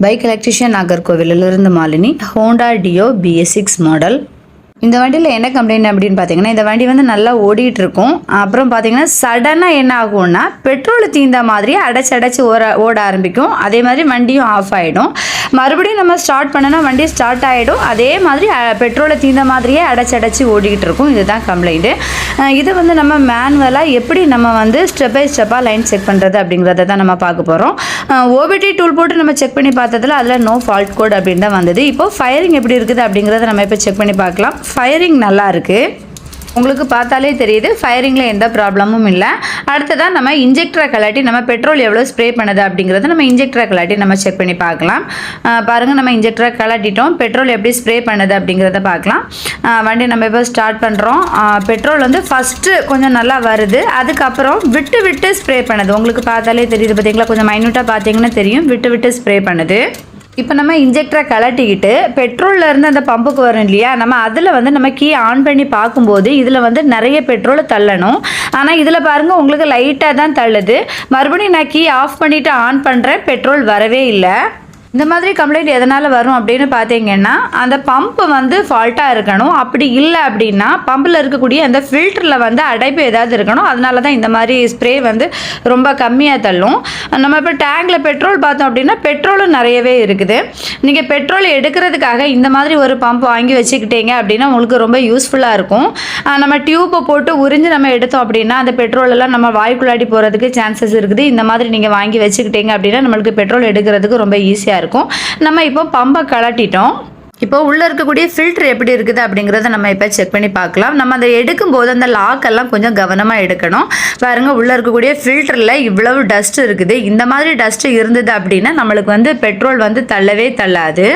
Bike electrician நாகர்கோவிலிருந்து Malini Honda Dio BS six model இந்த வண்டியில் என்ன கம்ப்ளைண்ட் அப்படின்னு பார்த்தீங்கன்னா இந்த வண்டி வந்து நல்லா ஓடிட்டு இருக்கும் அப்புறம் பார்த்தீங்கன்னா சடனாக என்ன ஆகும்னா பெட்ரோல் தீந்த மாதிரி அடைச்சி அடைச்சி ஓட ஓட ஆரம்பிக்கும். அதே மாதிரி வண்டியும் ஆஃப் ஆகிடும் மறுபடியும் நம்ம ஸ்டார்ட் பண்ணனா வண்டி ஸ்டார்ட் ஆகிடும் அதே மாதிரி பெட்ரோலை தீந்த மாதிரியே அடைச்சி அடைச்சி ஓடிக்கிட்டு இருக்கும் இதுதான் கம்ப்ளைண்ட்டு இதை வந்து நம்ம மேனுவலாக எப்படி நம்ம வந்து ஸ்டெப் பை ஸ்டெப்பாக லைன் செக் பண்ணுறது அப்படிங்கிறத தான் நம்ம பார்க்க போகிறோம் ஓபிடி டூல் போட்டு நம்ம செக் பண்ணி பார்த்ததுல அதில் நோ ஃபால்ட் கோட் அப்படின்னு தான் வந்தது. இப்போ ஃபயரிங் எப்படி இருக்குது அப்படிங்கிறத நம்ம இப்போ செக் பண்ணி பார்க்கலாம். ஃபயரிங் நல்லா இருக்குது உங்களுக்கு பார்த்தாலே தெரியுது ஃபயரிங்கில் எந்த ப்ராப்ளமும் இல்லை. அடுத்ததாக நம்ம இன்ஜெக்டரை கலாட்டி நம்ம பெட்ரோல் எவ்வளோ ஸ்ப்ரே பண்ணுது அப்படிங்கிறத நம்ம இன்ஜெக்டரை கலாட்டி நம்ம செக் பண்ணி பார்க்கலாம். பாருங்கள் நம்ம இன்ஜெக்டரை கலாட்டிட்டோம் பெட்ரோல் எப்படி ஸ்ப்ரே பண்ணுது அப்படிங்கிறத பார்க்கலாம். வண்டி நம்ம இப்போ ஸ்டார்ட் பண்ணுறோம் பெட்ரோல் வந்து ஃபஸ்ட்டு கொஞ்சம் நல்லா வருது. அதுக்கப்புறம் விட்டு விட்டு ஸ்ப்ரே பண்ணுது. உங்களுக்கு பார்த்தாலே தெரியுது பார்த்தீங்களா கொஞ்சம் மைன்யூட்டாக பார்த்தீங்கன்னா தெரியும். விட்டு விட்டு ஸ்ப்ரே பண்ணுது. இப்போ நம்ம இன்ஜெக்டரை கலட்டிக்கிட்டு பெட்ரோல்லேருந்து அந்த பம்புக்கு வரும் இல்லையா? நம்ம அதில் வந்து நம்ம கீ ஆன் பண்ணி பார்க்கும்போது இதில் வந்து நிறைய பெட்ரோல் தள்ளணும். ஆனால் இதில் பாருங்கள் உங்களுக்கு லைட்டாக தான் தள்ளுது. மறுபடியும் நான் கீ ஆஃப் பண்ணிவிட்டு ஆன் பண்ணுறேன் பெட்ரோல் வரவே இல்லை. இந்த மாதிரி கம்ப்ளைண்ட் எதனால் வரும் அப்படின்னு பார்த்தீங்கன்னா அந்த பம்ப் வந்து ஃபால்ட்டாக இருக்கணும். அப்படி இல்லை அப்படின்னா பம்பில் இருக்கக்கூடிய அந்த ஃபில்டரில் வந்து அடைப்பு ஏதாவது இருக்கணும். அதனால தான் இந்த மாதிரி ஸ்ப்ரே வந்து ரொம்ப கம்மியாக தள்ளும். நம்ம இப்போ டேங்கில் பெட்ரோல் பார்த்தோம் அப்படின்னா பெட்ரோலும் நிறையவே இருக்குது. நீங்கள் பெட்ரோல் எடுக்கிறதுக்காக இந்த மாதிரி ஒரு பம்ப் வாங்கி வச்சுக்கிட்டீங்க அப்படின்னா உங்களுக்கு ரொம்ப யூஸ்ஃபுல்லாக இருக்கும். நம்ம டியூப்பை போட்டு உறிஞ்சு நம்ம எடுத்தோம் அப்படின்னா அந்த பெட்ரோல் எல்லாம் நம்ம வாய்க்குள்ளாடி போகிறதுக்கு சான்சஸ் இருக்குது. இந்த மாதிரி நீங்கள் வாங்கி வச்சுக்கிட்டீங்க அப்படின்னா நம்மளுக்கு பெட்ரோல் எடுக்கிறதுக்கு ரொம்ப ஈஸியாக இருக்கும். நம்ம இப்போ பம்பை கலட்டிட்டோம். இப்போ உள்ளே இருக்கக்கூடிய ஃபில்டர் எப்படி இருக்குது அப்படிங்கிறத நம்ம இப்போ செக் பண்ணி பார்க்கலாம். நம்ம அதை எடுக்கும்போது அந்த லாக்கெல்லாம் கொஞ்சம் கவனமாக எடுக்கணும். பாருங்க உள்ளே இருக்கக்கூடிய ஃபில்டரில் இவ்வளவு டஸ்ட் இருக்குது. இந்த மாதிரி டஸ்ட் இருந்தது அப்படின்னா நம்மளுக்கு வந்து பெட்ரோல் வந்து தள்ளவே தள்ளாது.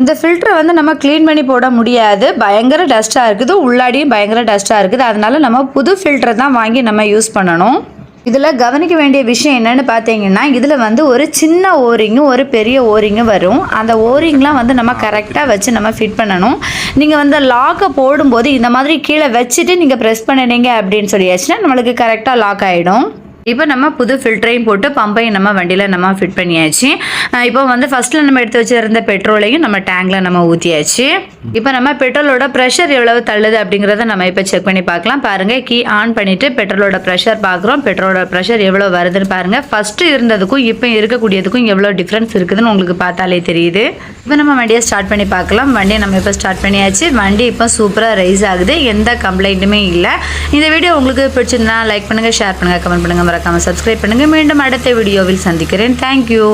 இந்த ஃபில்டரை வந்து நம்ம க்ளீன் பண்ணி போட முடியாது. பயங்கர டஸ்ட்டாக இருக்குது. உள்ளாடியும் பயங்கர டஸ்ட்டாக இருக்குது. அதனால் நம்ம புது ஃபில்டரை தான் வாங்கி நம்ம யூஸ் பண்ணணும். இதில் கவனிக்க வேண்டிய விஷயம் என்னன்னு பார்த்தீங்கன்னா இதில் வந்து ஒரு சின்ன ஓரிங்கும் ஒரு பெரிய ஓரிங்கும் வரும். அந்த ஓரிங்லாம் வந்து நம்ம கரெக்டாக வச்சு நம்ம ஃபிட் பண்ணணும். நீங்கள் வந்து லாக்கை போடும்போது இந்த மாதிரி கீழே வச்சுட்டு நீங்கள் ப்ரெஸ் பண்ணினீங்க அப்படின்னு சொல்லியாச்சுன்னா நம்மளுக்கு கரெக்டாக லாக் ஆகிடும் இப்போ நம்ம புது ஃபில்டரையும் போட்டு பம்பையும் நம்ம வண்டியில் நம்ம ஃபிட் பண்ணியாச்சு. இப்போ வந்து ஃபஸ்ட்டில் நம்ம எடுத்து வச்சிருந்த பெட்ரோலையும் நம்ம டேங்கில் நம்ம ஊற்றியாச்சு இப்போ நம்ம பெட்ரோலோட ப்ரெஷர் எவ்வளவு தள்ளுது அப்படிங்கிறத நம்ம இப்போ செக் பண்ணி பார்க்கலாம். பாருங்கள் கீ ஆன் பண்ணிவிட்டு பெட்ரோலோட ப்ரெஷர் பார்க்குறோம். பெட்ரோலோட ப்ரெஷர் எவ்வளோ வருதுன்னு பாருங்கள் ஃபஸ்ட்டு இருந்ததுக்கும் இப்போ இருக்கக்கூடியதுக்கும் எவ்வளோ டிஃப்ரென்ஸ் இருக்குதுன்னு உங்களுக்கு பார்த்தாலே தெரியுது. இப்போ நம்ம வண்டியை ஸ்டார்ட் பண்ணி பார்க்கலாம். வண்டியை நம்ம இப்போ ஸ்டார்ட் பண்ணியாச்சு. வண்டி இப்போ சூப்பராக ரைஸ் ஆகுது. எந்த கம்ப்ளைண்ட்டுமே இல்லை. இந்த வீடியோ உங்களுக்கு பிடிச்சிருந்தா லைக் பண்ணுங்கள் ஷேர் பண்ணுங்கள் கமெண்ட் பண்ணுங்கள் மறக்காமல் சப்ஸ்கிரைப் பண்ணுங்கள் மீண்டும் அடுத்த வீடியோவில் சந்திக்கிறேன். தேங்க்யூ